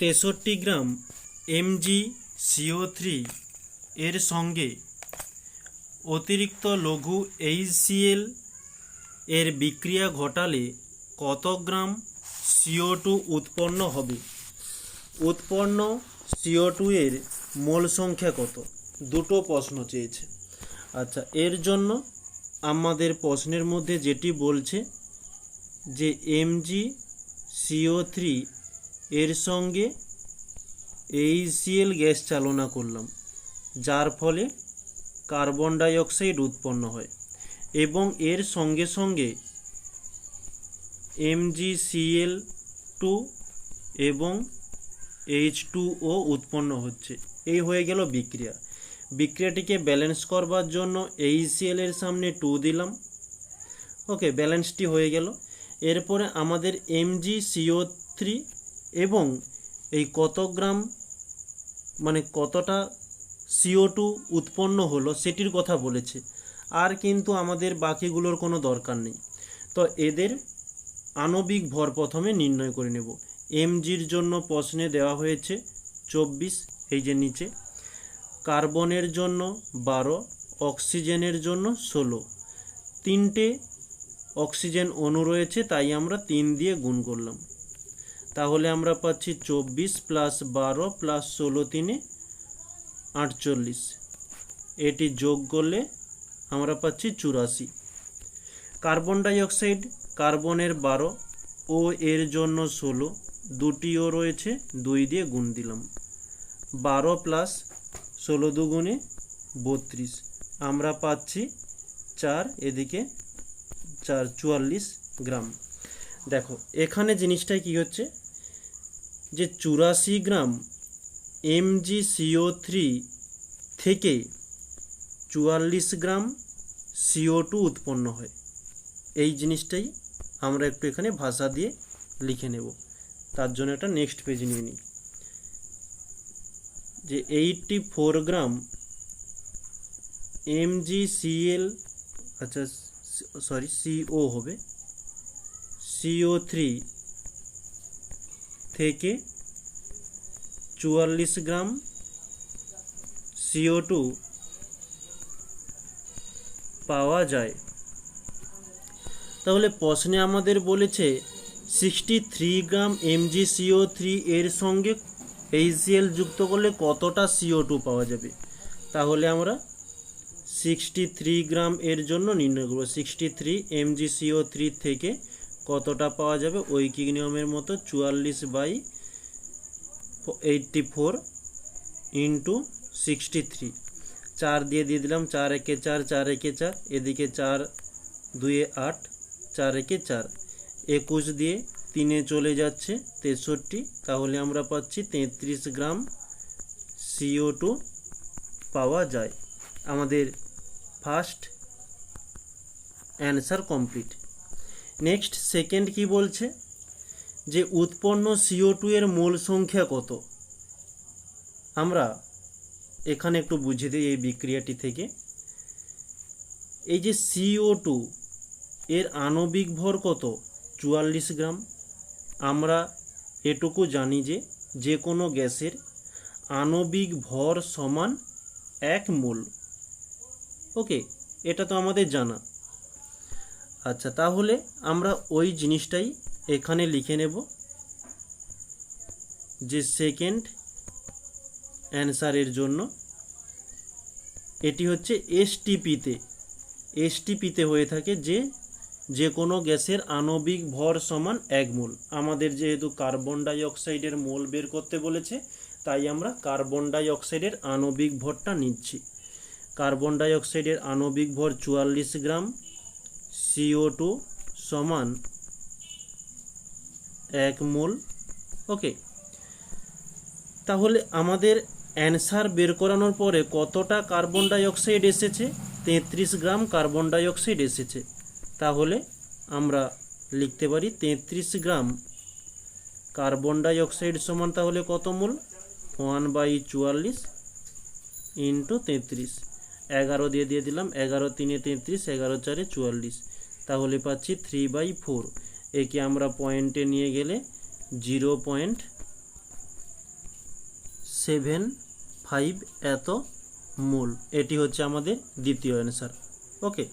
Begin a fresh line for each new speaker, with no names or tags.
তেষট্টি গ্রাম MG CO three এর সঙ্গে অতিরিক্ত লঘু এইচসিএল এর বিক্রিয়া ঘটালে কত গ্রাম সিও টু উৎপন্ন হবে? উৎপন্ন সিও টু এর মোল সংখ্যা কত? দুটো প্রশ্ন চেয়েছে। আচ্ছা এর জন্য আমাদের প্রশ্নের মধ্যে যেটি বলছে যে এমজি সিও থ্রি এর সঙ্গে এইচসিএল গ্যাস চালনা করলাম, যার ফলে কার্বন ডাই অক্সাইড উৎপন্ন হয় এবং এর সঙ্গে সঙ্গে এমজিসিএল টু এবং এইচ টু ও উৎপন্ন হচ্ছে। এই হয়ে গেল বিক্রিয়া। বিক্রিয়াটিকে ব্যালেন্স করবার জন্য এইচসিএল এর সামনে টু দিলাম। ওকে ব্যালেন্সটি হয়ে গেল। এরপরে আমাদের এমজি সিও থ্রি এবং এই কত গ্রাম মানে কতটা সিও টু উৎপন্ন হলো সেটির কথা বলেছে। আর কিন্তু আমাদের বাকিগুলোর কোনো দরকার নেই। তো এদের আণবিক ভর প্রথমে নির্ণয় করে নেব। এমজির জন্য প্রশ্নে দেওয়া হয়েছে চব্বিশ, এই যে নিচে। কার্বনের জন্য বারো অক্সিজেনের জন্য ষোলো। তিনটে অক্সিজেন অণু রয়েছে, তাই আমরা তিন দিয়ে গুণ করলাম। তাহলে আমরা পাচ্ছি চব্বিশ প্লাস বারো প্লাস ষোলো তিনে আটচল্লিশ। এটি যোগ করলে আমরা পাচ্ছি চুরাশি। কার্বন ডাইঅক্সাইড, কার্বনের বারো ও এর জন্য ষোলো, দুটিও রয়েছে, দুই দিয়ে গুণ দিলাম। বারো প্লাস ষোলো দুগুণে বত্রিশ। আমরা পাচ্ছি চার, এদিকে চার, চুয়াল্লিশ গ্রাম। দেখো, এখানে জিনিসটাই কি হচ্ছে? যে চুরাশি গ্রাম এমজি সিও থ্রি থেকে চুয়াল্লিশ গ্রাম সিও টু উৎপন্ন হয়। এই জিনিসটাই আমরা একটু এখানে ভাষা দিয়ে লিখে নেব। তার জন্য একটা নেক্সট পেজ নিয়ে নিই। যে eighty four gram Mg Cl আচ্ছা সরি সিও হবে। সিও থ্রি থেকে চুয়াল্লিশ গ্রাম সিও টু পাওয়া যায়। তাহলে প্রশ্নে আমাদের বলেছে sixty three gram Mg CO three এর সঙ্গে এইচসিএল যুক্ত করলে কতটা সিও টু পাওয়া যাবে? তাহলে আমরা সিক্সটি থ্রি গ্রাম এর জন্য নির্ণয় করব। Sixty three Mg CO three থেকে কতটা পাওয়া যাবে? ঐকিক নিয়মের মতো চুয়াল্লিশ by eighty four into sixty three. চার দিয়ে দিয়ে দিলাম, চার একে চার চার একে চার, এদিকে চার, দুয়ে আট, চার একে চার। একুশ দিয়ে তিনে চলে যাচ্ছে তেষট্টি, তাহলে আমরা পাচ্ছি তেত্রিশ গ্রাম সিও টু পাওয়া যায়। আমাদের first answer complete. Next second কি বলছে? যে উৎপন্ন সিও টু এর মোল সংখ্যা কত? আমরা এখানে একটু বুঝে দিই এই বিক্রিয়াটি থেকে। এই যে সিও টু এর আণবিক ভর কত? চুয়াল্লিশ গ্রাম। আমরা এটুকু জানি যে যে কোনো গ্যাসের আণবিক ভর সমান এক মোল। ওকে, এটা তো আমাদের জানা। আচ্ছা তাহলে আমরা ওই জিনিসটাই এখানে লিখে নেব যে সেকেন্ড অ্যান্সারের জন্য। এটি হচ্ছে এসটিপিতে এসটিপিতে হয়ে থাকে যে যে কোনো গ্যাসের আণবিক ভর সমান এক মোল। আমাদের যেহেতু কার্বন ডাইঅক্সাইডের মোল বের করতে বলেছে, তাই আমরা কার্বন ডাই অক্সাইডের আণবিক ভরটা নিচ্ছি। কার্বন ডাইঅক্সাইডের আণবিক ভর চুয়াল্লিশ গ্রাম সিও টু সমান এক মোল। ওকে। তাহলে আমাদের অ্যান্সার বের করানোর পরে কতটা কার্বন ডাই অক্সাইড এসেছে? তেত্রিশ গ্রাম কার্বন ডাই অক্সাইড এসেছে। তাহলে আমরা লিখতে পারি তেত্রিশ গ্রাম কার্বন ডাই অক্সাইড সমান তাহলে কত মোল? ওয়ান বাই চুয়াল্লিশ ইন্টু তেত্রিশ। এগারো দিয়ে দিয়ে দিলাম। এগারো তিনে তেত্রিশ, এগারো চারে চুয়াল্লিশ। তাহলে পাচ্ছি থ্রি বাই ফোর একে আমরা পয়েন্টে নিয়ে গেলে জিরো পয়েন্ট সেভেন ফাইভ এত মূল। এটি হচ্ছে আমাদের দ্বিতীয় অ্যান্সার ওকে